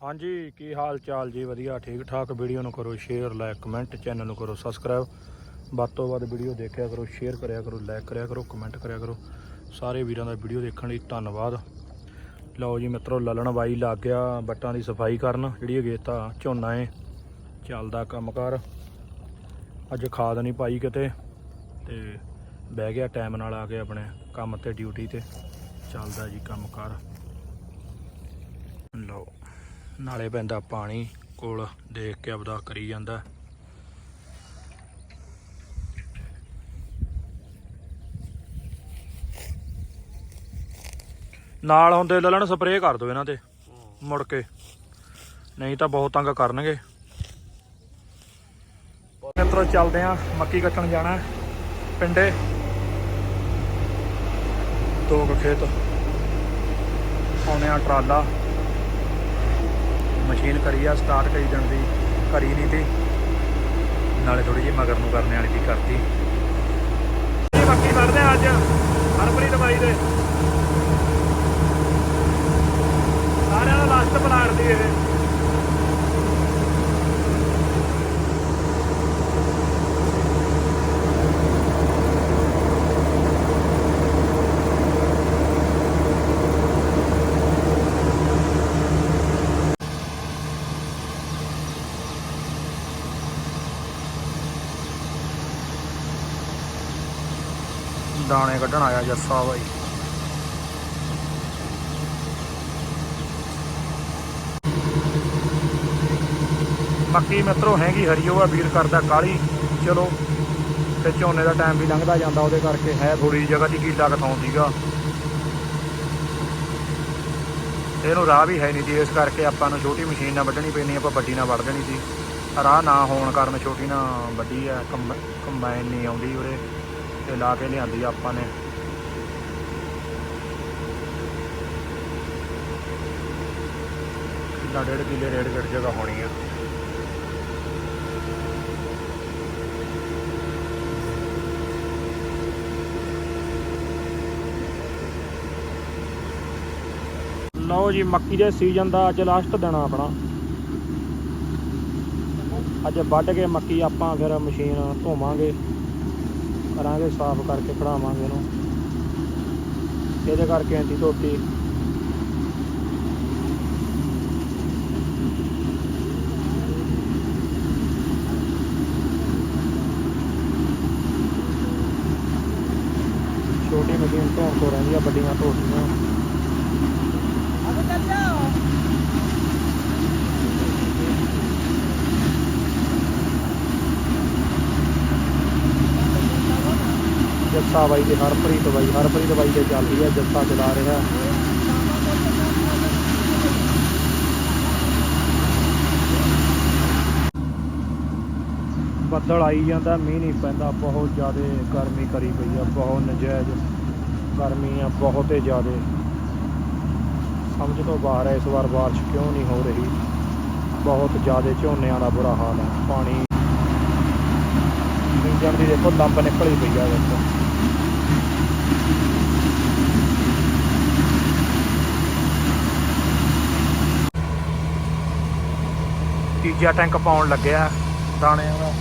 ਹਾਂਜੀ, ਕੀ ਹਾਲ ਚਾਲ ਜੀ? ਵਧੀਆ, ਠੀਕ ਠਾਕ। ਵੀਡੀਓ ਨੂੰ ਕਰੋ ਸ਼ੇਅਰ ਲਾਈਕ ਕਮੈਂਟ ਚੈਨਲ ਨੂੰ ਕਰੋ ਸਬਸਕ੍ਰਾਈਬ ਵੱਧ ਤੋਂ ਵੱਧ ਵੀਡੀਓ ਦੇਖਿਆ ਕਰੋ ਸ਼ੇਅਰ ਕਰਿਆ ਕਰੋ ਲਾਈਕ ਕਰਿਆ ਕਰੋ ਕਮੈਂਟ ਕਰਿਆ ਕਰੋ। ਸਾਰੇ ਵੀਰਾਂ ਦਾ ਵੀਡੀਓ ਦੇਖਣ ਲਈ ਧੰਨਵਾਦ। ਲਓ ਜੀ ਮਿੱਤਰੋ, ਲਲਣ ਬਾਈ ਲੱਗ ਗਿਆ ਬੱਟਾਂ ਦੀ ਸਫ਼ਾਈ ਕਰਨ। ਜਿਹੜੀ ਅਗੇਤਾ ਝੋਨਾ ਏ, ਚੱਲਦਾ ਕੰਮਕਾਰ। ਅੱਜ ਖਾਦ ਨਹੀਂ ਪਾਈ ਕਿਤੇ ਤੇ ਬਹਿ ਗਿਆ ਟਾਈਮ ਨਾਲ ਆ ਕੇ ਆਪਣੇ ਕੰਮ ਤੇ ਡਿਊਟੀ ਤੇ। ਚੱਲਦਾ ਜੀ ਕੰਮਕਾਰ। ਲਓ ਨਾਲੇ ਪੈਂਦਾ ਪਾਣੀ ਕੋਲ ਦੇਖ ਕੇ ਆਪਦਾ ਕਰੀ ਜਾਂਦਾ। ਨਾਲ ਹੁੰਦੇ ਲਲਣ ਸਪਰੇਅ ਕਰ ਦਿਓ ਇਹਨਾਂ ਤੇ, ਮੁੜ ਕੇ। ਨਹੀਂ ਤਾਂ ਬਹੁਤ ਤੰਗ ਕਰਨਗੇ। ਮਿੱਤਰੋ ਚੱਲਦੇ ਆ ਮੱਕੀ ਕੱਟਣ ਜਾਣਾ ਪਿੰਡੇ। ਦੋ ਕੁ ਖੇਤ। ਆਉਣੇ ਆ ਟਰਾਲਾ। ਮਸ਼ੀਨ ਕਰੀ ਆ ਸਟਾਰਟ ਕਰੀ ਦਿਨ ਦੀ, ਕਰੀ ਨਹੀਂ ਤੀ ਨਾਲੇ ਥੋੜੀ ਜਿਹੀ ਮਗਰ ਨੂੰ ਕਰਨੇ ਵਾਲੀ ਦੀ ਕਰਤੀ। ਬਾਕੀ ਵੜਦੇ ਆ ਅੱਜ, ਹਰਪ੍ਰੀਤ ਬਾਈ ਦੇ। ਸਾਰਿਆਂ ਦਾ ਲਾਸਟ ਪਲਾਟ ਦੀ ਇਹ। ਦਾਣੇ ਕੱਢਣ ਆਇਆ ਜੱਸਾ ਬਾਈ। ਮੱਕੀ ਮਿੱਤਰੋ, ਹੈਗੀ ਹਰੀਓ ਆ ਵੀਰ ਕਰਦਾ ਕਾਲੀ। ਚਲੋ, ਤੇ ਝੋਨੇ ਦਾ ਟਾਈਮ ਵੀ ਲੰਘਦਾ ਜਾਂਦਾ ਉਹਦੇ ਕਰਕੇ, ਹੈ ਥੋੜੀ ਜਗ੍ਹਾ ਦੀ ਕੀਲਾ ਕਥਾਉਂ ਸੀਗਾ। ਇਹਨੂੰ ਰਾਹ ਵੀ ਹੈ ਨਹੀਂ ਸੀ ਇਸ ਕਰਕੇ ਆਪਾਂ ਨੂੰ ਛੋਟੀ ਮਸ਼ੀਨ ਨਾਲ ਵੱਢਣੀ ਪੈਣੀ, ਆਪਾਂ ਵੱਡੀ ਨਾਲ ਵੱਢ ਦੇਣੀ ਸੀ। ਰਾਹ ਨਾ ਹੋਣ ਕਾਰਨ ਛੋਟੀ ਨਾਲ ਵੱਡੀ ਆ, ਕੰਬ- ਕੰਬਾਈਨ ਨਹੀਂ ਆਉਂਦੀ ਉਰੇ। ਤੇ ਲਾ ਕੇ ਲਿਆਂਦੀ ਆਪਾਂ ਨੇ। ਕਿੰਨਾ ਡੇਢ ਕਿੱਲੇ ਰੇਡ ਗੜ ਜਗ੍ਹਾ ਹੋਣੀ ਆ। ਲਓ ਜੀ, ਮੱਕੀ ਦੇ ਸੀਜ਼ਨ ਦਾ ਅੱਜ ਲਾਸਟ ਦਿਨ ਆ ਆਪਣਾ। ਅੱਜ ਵੱਢ ਕੇ ਮੱਕੀ ਆਪਾਂ ਫਿਰ ਮਸ਼ੀਨ ਧੋਵਾਂਗੇ। ਕਰਾਂਗੇ, ਸਾਫ਼ ਕਰਕੇ ਖੜਾਵਾਂਗੇ ਇਹਨੂੰ। ਇਹਦੇ ਕਰਕੇ ਐਂਟੀ ਧੋਤੀ। ਛੋਟੀ ਮਸ਼ੀਨ ਧੋਣ ਤੋਂ ਰਹਿੰਦੀਆਂ ਵੱਡੀਆਂ ਧੋਤੀਆਂ। ਜੱਸਾ ਬਾਈ ਤੇ ਹਰਪ੍ਰੀਤ ਬਾਈ ਹਰਪ੍ਰੀਤ ਬਾਈ ਚੱਲ ਰਹੀ ਹੈ ਜੱਸਾ ਚਲਾ ਰਿਹਾ। ਬੱਦਲ ਆਈ ਜਾਂਦਾ, ਮੀਂਹ ਨਹੀਂ ਪੈਂਦਾ, ਬਹੁਤ ਜ਼ਿਆਦਾ ਗਰਮੀ ਕਰੀ ਪਈ ਆ, ਬਹੁਤ ਨਜਾਇਜ਼ ਗਰਮੀ ਆ, ਬਹੁਤ ਹੀ ਜ਼ਿਆਦਾ। ਸਮਝ ਤੋਂ ਬਾਹਰ ਹੈ ਇਸ ਵਾਰ ਬਾਰਿਸ਼ ਕਿਉਂ ਨਹੀਂ ਹੋ ਰਹੀ? ਬਹੁਤ ਜ਼ਿਆਦਾ ਝੋਨਿਆਂ ਦਾ ਬੁਰਾ ਹਾਲ ਹੈ ਪਾਣੀ। ਇੰਜਣ ਦੀ ਦੇਖੋ ਲੰਬ ਨਿਕਲੀ ਪਈ ਆ, ਦੇਖੋ। ਤੀਜਾ ਟੈਂਕ ਪਾਉਣ ਲੱਗਿਆ ਦਾਣਿਆਂ ਦਾ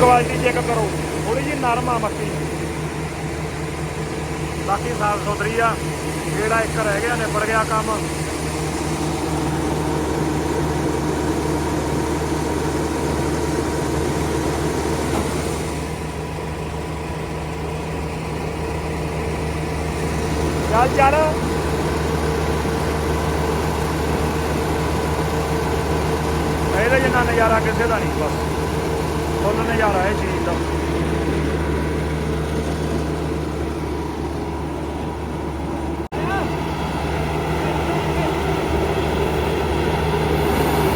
ਕੁਆਲਿਟੀ ਚੈੱਕ ਕਰੋ। ਥੋੜੀ ਜਿਹੀ ਨਰਮ ਆ ਮੱਕੀ। ਬਾਕੀ ਸਾਫ਼ ਸੁਥਰੀ ਆ। ਜਿਹੜਾ ਇੱਕ ਰਹਿ ਗਿਆ, ਨਿਬੜ ਗਿਆ ਕੰਮ ਚੱਲ ਚੱਲ ਇਹਦੇ ਜਿੰਨਾ ਨਜ਼ਾਰਾ ਕਿਸੇ ਦਾ ਨਹੀਂ ਬਸ ਫੁੱਲ ਨਜ਼ਾਰਾ ਇਹ ਚੀਜ਼ ਦਾ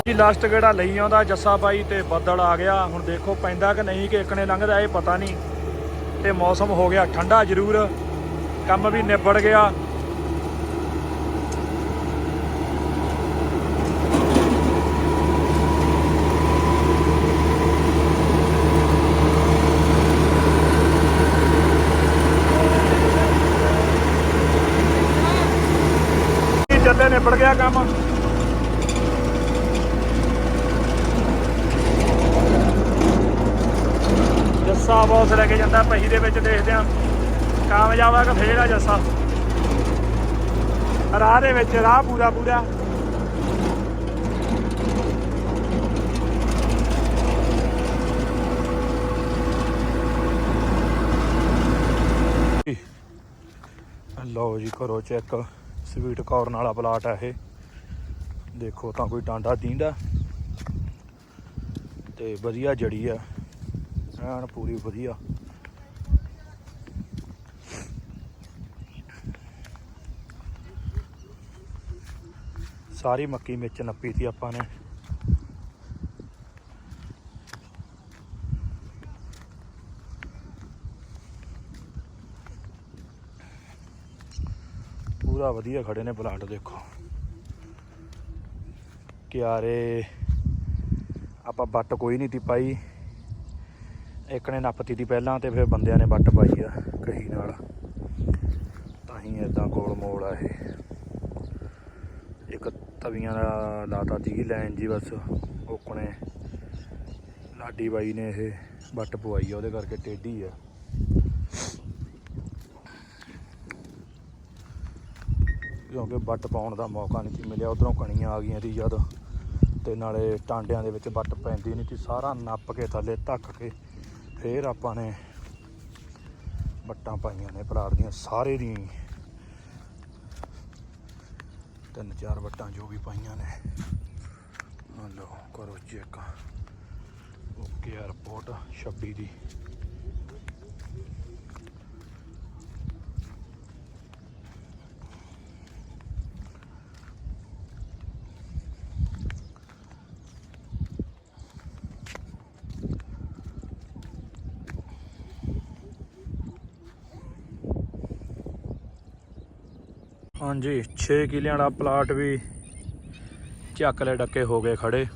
ਜੀ ਲਾਸਟ ਗੇੜਾ ਲਈ ਆਉਂਦਾ? ਜੱਸਾ ਬਾਈ ਤੇ ਬੱਦਲ ਆ ਗਿਆ। ਹੁਣ ਦੇਖੋ ਪੈਂਦਾ ਕਿ ਨਹੀਂ, ਕਿ ਇੱਕ ਲੰਘਦਾ ਇਹ ਪਤਾ ਨਹੀਂ। ਤੇ ਮੌਸਮ ਹੋ ਗਿਆ ਠੰਡਾ ਜ਼ਰੂਰ। ਕੰਮ ਵੀ ਨਿਬੜ ਗਿਆ। ਨਿਬੜ ਗਿਆ ਕੰਮ ਜੱਸਾ ਬੌਸ ਲੈ ਕੇ ਜਾਂਦਾ ਪਹੀ ਦੇ ਵਿੱਚ ਦੇਖਦੇ ਆ ਕਾਮਯਾਬ ਆ ਕਿ ਫੇਰ ਆ ਜੱਸਾ ਰਾਹ ਦੇ ਵਿੱਚ ਰਾਹ ਪੂਰਾ ਪੂਰਾ ਲਓ ਜੀ ਕਰੋ ਚੈੱਕ ਸਵੀਟ ਕਾਰਨ ਵਾਲਾ ਪਲਾਟ ਹੈ ਇਹ। ਦੇਖੋ ਤਾਂ ਕੋਈ ਟਾਂਡਾ ਦੀਂਦਾ। ਤੇ ਵਧੀਆ ਜੜੀ ਆ। ਐਨ ਪੂਰੀ ਵਧੀਆ। ਸਾਰੀ ਮੱਕੀ ਵਿੱਚ ਨੱਪੀ ਸੀ ਆਪਾਂ ਨੇ। ਪੂਰਾ ਵਧੀਆ ਖੜੇ ਨੇ ਪਲਾਟ, ਦੇਖੋ। ਕਿਆਰੇ, ਆਪਾਂ ਬੱਟ ਕੋਈ ਨਹੀਂ ਤੀ ਪਾਈ। ਇੱਕ ਨੇ ਨੱਪਤੀ ਤੀ ਪਹਿਲਾਂ ਤੇ ਫਿਰ ਬੰਦਿਆਂ ਨੇ ਬੱਟ ਪਾਈ ਆ ਕਹੀ ਨਾਲ। ਤਾਂ ਹੀ ਇਦਾਂ ਗੋਲ ਮੋਲ ਆ ਇਹ। ਇੱਕ ਤਵੀਆਂ ਦਾ ਲਾਤਾ ਦੀ ਲਾਈਨ ਜੀ ਬਸ ਓਕਣੇ ਲਾਡੀ ਬਾਈ ਨੇ ਇਹ ਬੱਟ ਪਵਾਈ ਆ, ਉਹਦੇ ਕਰਕੇ ਟੇਢੀ ਆ। ਕਿਉਂਕਿ ਵੱਟ ਪਾਉਣ ਦਾ ਮੌਕਾ ਨਹੀਂ ਸੀ ਮਿਲਿਆ, ਉਧਰੋਂ ਕਣੀਆਂ ਆ ਗਈਆਂ ਸੀ ਜਦ ਤੇ ਨਾਲੇ ਟਾਂਡਿਆਂ ਦੇ ਵਿੱਚ ਵੱਟ ਪੈਂਦੀ ਨਹੀਂ ਸੀ, ਸਾਰਾ ਨੱਪ ਕੇ ਥੱਲੇ ਧੱਕ ਕੇ ਫੇਰ ਆਪਾਂ ਨੇ ਵੱਟਾਂ ਪਾਈਆਂ ਨੇ ਪਲਾਟ ਦੀਆਂ ਸਾਰੇ ਦੀ। ਤਿੰਨ ਚਾਰ ਵੱਟਾਂ ਜੋ ਵੀ ਪਾਈਆਂ ਨੇ। ਆ ਲਓ ਕਰੋ ਚੈੱਕ। ਓਕੇ 에어ਪੋਰਟ 26 ਦੀ। ਹਾਂਜੀ 6 ਕਿਲਿਆਂ ਵਾਲਾ ਪਲਾਟ ਵੀ ਚੱਕ ਲੈ ਡੱਕੇ ਹੋ ਗਏ ਖੜੇ।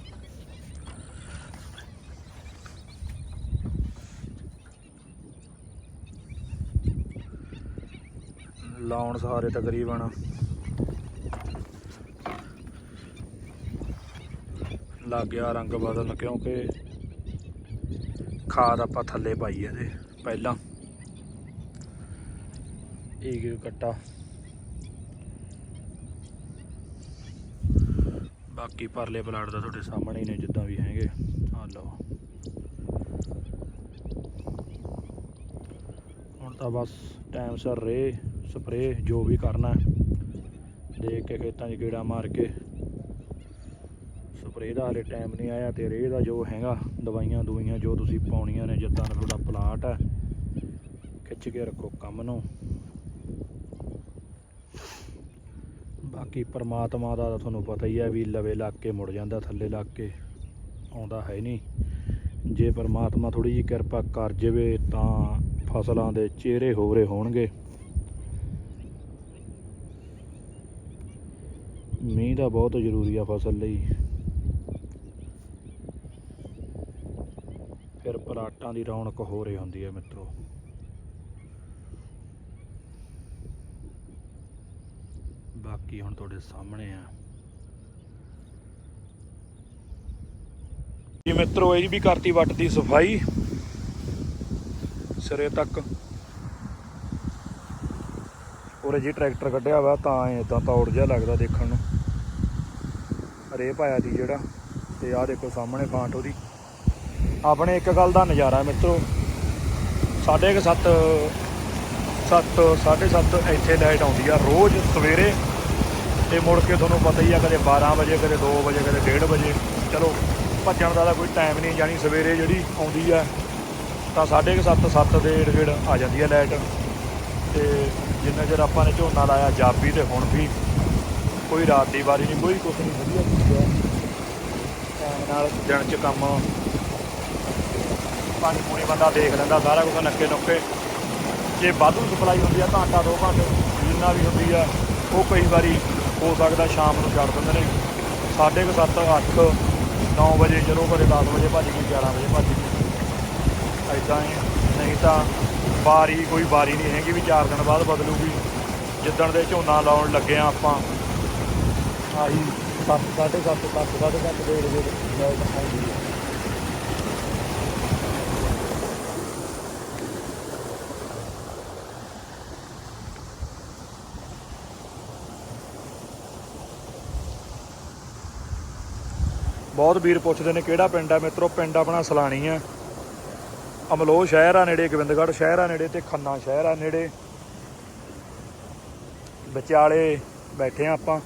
ਲਾਉਣ ਸਾਰੇ ਤਕਰੀਬਨ। ਲੱਗ ਗਿਆ ਰੰਗ ਬਦਲਣ ਕਿਉਂਕਿ ਖਾਦ ਆਪਾਂ ਥੱਲੇ ਪਾਈ ਇਹਦੇ, ਪਹਿਲਾਂ। ਇਹ ਕੱਟਾ। ਬਾਕੀ ਪਰਲੇ ਪਲਾਟ ਦਾ ਤੁਹਾਡੇ ਸਾਹਮਣੇ ਹੀ ਨੇ, ਜਿੱਦਾਂ ਵੀ ਹੈਗੇ। ਆ ਲਓ। ਹੁਣ ਤਾਂ ਬਸ ਟਾਈਮ ਸਰ ਰੇ ਸਪਰੇ ਜੋ ਵੀ ਕਰਨਾ ਦੇਖ ਕੇ ਖੇਤਾਂ 'ਚ ਕੀੜਾ ਮਾਰ ਕੇ। ਸਪਰੇ ਦਾ ਹਲੇ ਟਾਈਮ ਨਹੀਂ ਆਇਆ ਤੇ ਰੇ ਦਾ ਜੋ ਹੈਗਾ, ਦਵਾਈਆਂ ਦਵਾਈਆਂ ਜੋ ਤੁਸੀਂ ਪਾਉਣੀਆਂ ਨੇ, ਜਿੱਦਾਂ ਦਾ ਤੁਹਾਡਾ ਪਲਾਟ ਹੈ। ਖਿੱਚ ਕੇ ਰੱਖੋ ਕੰਮ ਨੂੰ। ਬਾਕੀ ਪਰਮਾਤਮਾ ਦਾ ਤਾਂ ਤੁਹਾਨੂੰ ਪਤਾ ਹੀ ਹੈ ਵੀ ਲਵੇ ਲੱਗ ਕੇ ਮੁੜ ਜਾਂਦਾ, ਥੱਲੇ ਲੱਗ ਕੇ ਆਉਂਦਾ ਹੈ ਨਹੀਂ। ਜੇ ਪਰਮਾਤਮਾ ਥੋੜੀ ਜਿਹੀ ਕਿਰਪਾ ਕਰ ਜਾਵੇ ਤਾਂ ਫਸਲਾਂ ਦੇ ਚਿਹਰੇ ਹੋਰੇ ਹੋਣਗੇ। ਮੀਂਹ ਦਾ ਬਹੁਤ ਜ਼ਰੂਰੀ ਆ ਫਸਲ ਲਈ। ਫਿਰ ਪਲਾਟਾਂ ਦੀ ਰੌਣਕ ਹੋ ਰਹੀ ਹੁੰਦੀ ਹੈ ਮਿੱਤਰੋ। ਬਾਕੀ ਹੁਣ ਤੁਹਾਡੇ ਸਾਹਮਣੇ ਆ। ਜੀ ਮਿੱਤਰੋ, ਇਹ ਵੀ ਕਰਤੀ ਵੱਟ ਦੀ ਸਫ਼ਾਈ। ਸਿਰੇ ਤੱਕ। ਉਰੇ ਜੀ ਟਰੈਕਟਰ ਕੱਢਿਆ ਵਾ, ਤਾਂ ਇਦਾਂ ਤੌੜ ਜਿਹਾ ਲੱਗਦਾ ਦੇਖਣ ਨੂੰ। ਰੇ ਪਾਇਆ ਦੀ ਜਿਹੜਾ, ਤੇ ਆਹ ਦੇਖੋ ਸਾਹਮਣੇ ਫਾਂਟ ਉਹਦੀ। ਆਪਣੇ ਇੱਕ ਗੱਲ ਦਾ ਨਜ਼ਾਰਾ ਹੈ ਮਿੱਤਰੋ, ਸਾਢੇ ਕੁ ਸੱਤ ਸੱਤ ਸਾਢੇ ਸੱਤ ਇੱਥੇ ਲਾਈਟ ਆਉਂਦੀ ਆ, ਰੋਜ਼ ਸਵੇਰੇ। ਤੇ ਮੁੜ ਕੇ ਤੁਹਾਨੂੰ ਪਤਾ ਹੀ ਆ, ਕਦੇ 12 ਵਜੇ, ਕਦੇ 2 ਵਜੇ, ਕਦੇ 1:30 ਵਜੇ। ਚਲੋ, ਭੱਜਣ ਦਾ ਤਾਂ ਕੋਈ ਟਾਈਮ ਨਹੀਂ, ਜਾਣੀ ਸਵੇਰੇ ਜਿਹੜੀ ਆਉਂਦੀ ਆ, ਤਾਂ ਸਾਢੇ ਕੁ ਸੱਤ ਸੱਤ ਦੇ ਏੜ ਆ ਜਾਂਦੀ ਆ ਲਾਈਟ ਤੇ ਜਿੰਨਾ ਚਿਰ ਆਪਾਂ ਨੇ ਝੋਨਾ ਲਾਇਆ ਜਾਬੀ ਤੇ ਹੁਣ ਵੀ ਕੋਈ ਰਾਤ ਦੀ ਵਾਰੀ ਨਹੀਂ, ਕੋਈ ਕੁਛ ਨਹੀਂ, ਵਧੀਆ ਕੀਤਾ ਟਾਈਮ ਨਾਲ ਦਿਨ ਚ ਕੰਮ। ਪਾਣੀ ਪੂਣੀ ਬੰਦਾ ਦੇਖ ਲੈਂਦਾ, ਸਾਰਾ ਕੁਝ ਨੱਕੇ ਨੁੱਕੇ ਜੇ ਵਾਧੂ ਸਪਲਾਈ ਹੁੰਦੀ ਆ ਘੰਟਾ ਦੋ ਘੰਟੇ ਜਿੰਨਾ ਵੀ ਹੁੰਦੀ ਆ, ਉਹ ਕਈ ਵਾਰੀ ਹੋ ਸਕਦਾ ਸ਼ਾਮ ਨੂੰ ਛੱਡ ਦਿੰਦੇ ਨੇ। ਸਾਢੇ ਕੁ ਸੱਤ, ਅੱਠ 9 ਵਜੇ ਜਦੋਂ ਘਰੇ 10 ਵਜੇ ਭੱਜ ਗਈ 11 ਵਜੇ ਭੱਜ ਗਈ। ਐਦਾਂ ਹੀ, ਨਹੀਂ ਤਾਂ ਵਾਰੀ, ਕੋਈ ਵਾਰੀ ਨਹੀਂ ਹੈਗੀ ਵੀ 4 ਦਿਨ ਬਾਅਦ ਬਦਲੂਗੀ। ਜਿੱਦਣ ਦੇ ਝੋਨਾ ਲਾਉਣ ਲੱਗੇ ਆ ਆਪਾਂ, ਆਹੀ 7 7.5 ਤੱਕ 7.5 ਦੇ ਏਰੀਏ ਦੇ ਲਾਈਟ ਆਉਂਦੀ ਬਹੁਤ ਵੀਰ ਪੁੱਛਦੇ ਨੇ ਕਿਹੜਾ ਪਿੰਡ ਆ ਮਿੱਤਰੋ, ਪਿੰਡ ਆਪਣਾ ਸਲਾਣੀ ਆ ਅਮਲੋਹ ਸ਼ਹਿਰ ਆ ਨੇੜੇ, ਗੋਬਿੰਦਗੜ੍ਹ ਸ਼ਹਿਰ ਆ ਨੇੜੇ ਤੇ ਖੰਨਾ ਸ਼ਹਿਰ ਆ ਨੇੜੇ। ਵਿਚਾਲੇ ਬੈਠੇ ਆ ਆਪਾਂ।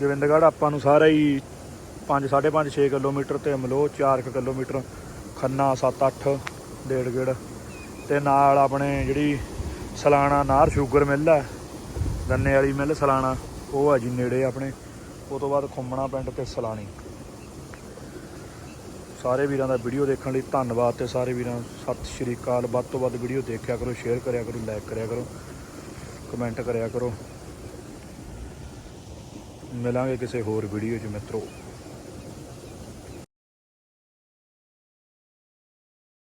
ਗੋਬਿੰਦਗੜ੍ਹ ਆਪਾਂ ਨੂੰ ਸਾਰਾ ਹੀ 5 5.5 6 ਕਿਲੋਮੀਟਰ ਤੇ ਅਮਲੋਹ 4 ਕਿਲੋਮੀਟਰ, ਖੰਨਾ 7 8 ਡੇਢ ਗੇੜ। ਤੇ ਨਾਲ ਆਪਣੇ ਜਿਹੜੀ ਸਲਾਣਾ ਨਾਰ ਸ਼ੂਗਰ ਮਿੱਲ ਆ ਗੰਨੇ ਵਾਲੀ ਮਿੱਲ ਸਲਾਣਾ, ਉਹ ਆ ਜੀ ਨੇੜੇ ਆਪਣੇ। ਉਹ ਤੋਂ ਬਾਅਦ ਖੁੰਮਣਾ ਪਿੰਡ ਤੇ ਸਲਾਣੀ। ਸਾਰੇ ਵੀਰਾਂ ਦਾ ਵੀਡੀਓ ਦੇਖਣ ਲਈ ਧੰਨਵਾਦ ਤੇ ਸਾਰੇ ਵੀਰਾਂ ਨੂੰ ਸਤਿ ਸ਼੍ਰੀ ਅਕਾਲ। ਵੱਧ ਤੋਂ ਵੱਧ ਵੀਡੀਓ ਦੇਖਿਆ ਕਰੋ ਸ਼ੇਅਰ ਕਰਿਆ ਕਰੋ ਲਾਈਕ ਕਰਿਆ ਕਰੋ ਕਮੈਂਟ ਕਰਿਆ ਕਰੋ। ਮਿਲਾਂਗੇ ਕਿਸੇ ਹੋਰ ਵੀਡੀਓ 'ਚ ਮਿੱਤਰੋ।